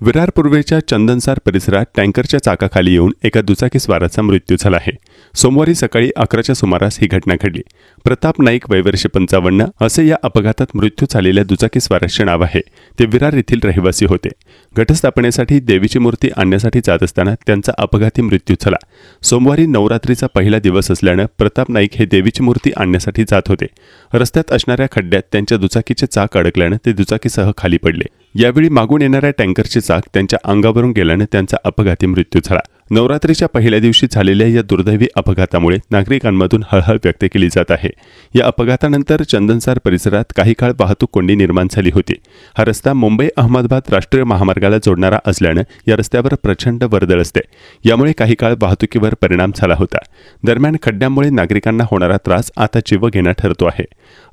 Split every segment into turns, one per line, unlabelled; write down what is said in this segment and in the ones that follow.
विरार पूर्वेच्या चंदनसार परिसरात टँकरच्या चाकाखाली येऊन एका दुचाकी स्वाराचा मृत्यू झाला आहे. सोमवारी सकाळी अकराच्या सुमारास ही घटना घडली. प्रताप नाईक वयवर्ष पंचावन्न असे या अपघातात मृत्यू झालेल्या दुचाकी स्वाराचे नाव आहे. ते विरार येथील रहिवासी होते. घटस्थापनेसाठी देवीची मूर्ती आणण्यासाठी जात असताना त्यांचा अपघाती मृत्यू झाला. सोमवारी नवरात्रीचा पहिला दिवस असल्यानं प्रताप नाईक हे देवीची मूर्ती आणण्यासाठी जात होते. रस्त्यात असणाऱ्या खड्ड्यात त्यांच्या दुचाकीचे चाक अडकल्यानं ते दुचाकीसह खाली पडले. यावेळी मागून येणाऱ्या टँकरची चाक त्यांच्या अंगावरून गेल्यानं त्यांचा अपघाती मृत्यू झाला. नवरात्रीच्या पहिल्या दिवशी झालेल्या या दुर्दैवी अपघातामुळे नागरिकांमधून हळहळ व्यक्त केली जात आहे. या अपघातानंतर चंदनसार परिसरात काही काळ वाहतूक कोंडी निर्माण झाली होती. हा रस्ता मुंबई अहमदाबाद राष्ट्रीय महामार्गाला जोडणारा असल्यानं या रस्त्यावर प्रचंड वर्दळ असते. यामुळे काही काळ वाहतुकीवर परिणाम झाला होता. दरम्यान खड्ड्यामुळे नागरिकांना होणारा त्रास आता जीव घेणं ठरतो आहे.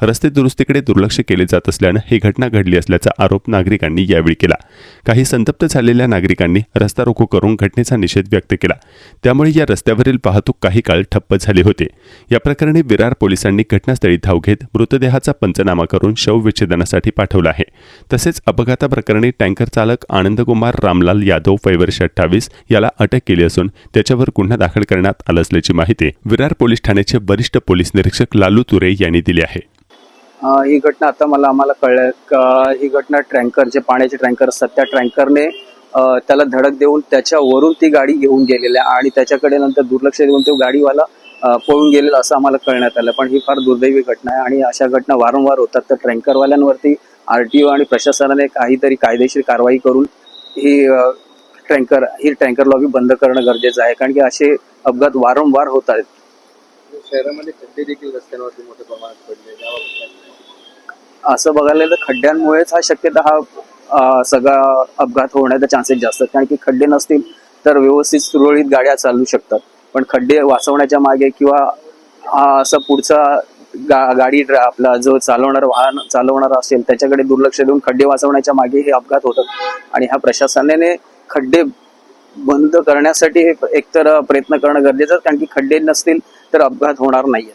रस्ते दुरुस्तीकडे दुर्लक्ष केले जात असल्यानं ही घटना घडली असल्याचा आरोप नागरिकांनी यावेळी केला. काही संतप्त झालेल्या नागरिकांनी रस्ता रोको करून घटनेचा निषेध व्यक्त केला. त्यामुळे या रस्त्यावरील वाहतूक काही काळ ठप्प झाली होती. या प्रकरणी विरार पोलिसांनी घटनास्थळी धाव घेत मृतदेहाचा पंचनामा करून शवविच्छेदनासाठी पाठवला आहे. तसेच अपघाताप्रकरणी टँकर चालक आनंदकुमार रामलाल यादव वयवर्ष अठ्ठावीस याला अटक केली असून त्याच्यावर गुन्हा दाखल करण्यात आला असल्याची माहिती विरार पोलीस ठाण्याचे वरिष्ठ पोलीस निरीक्षक लालू तुरे यांनी दिली आहे.
ही घटना आता मला आम्हाला कळलं. ही घटना ट्रँकर जे पाण्याचे ट्रँकर असतात त्या ट्रँकरने त्याला धडक देऊन त्याच्यावरून ती गाडी घेऊन गेलेली आहे आणि त्याच्याकडे नंतर दुर्लक्ष देऊन तो गाडीवाला पळून गेलेला असं आम्हाला कळण्यात आलं. पण ही फार दुर्दैवी घटना आहे आणि अशा घटना वारंवार होतात. तर ट्रँकरवाल्यांवरती आर टी ओ आणि प्रशासनाने काहीतरी कायदेशीर कारवाई करून ही ट्रँकर ही ट्रँकर लॉबी बंद करणं गरजेचं आहे. कारण की असे अपघात वारंवार होत आहेत.
शहरामध्ये खड्डे देखील रस्त्यांवरती मोठ्या प्रमाणात पडले?
असं बघायला गेलं तर खड्ड्यांमुळेच हा शक्यता हा सगळा अपघात होण्याचा चान्सेस जास्त आहेत. कारण की खड्डे नसतील तर व्यवस्थित सुरळीत गाड्या चालू शकतात. पण खड्डे वाचवण्याच्या मागे किंवा असं पुढचा गा गाडी आपला जो चालवणार वाहन चालवणारा असेल त्याच्याकडे दुर्लक्ष देऊन खड्डे वाचवण्याच्या मागे हे अपघात होतात. आणि ह्या प्रशासनाने खड्डे बंद करण्यासाठी एकतर प्रयत्न करणं गरजेचं कारण की खड्डे नसतील तर अपघात होणार नाहीये.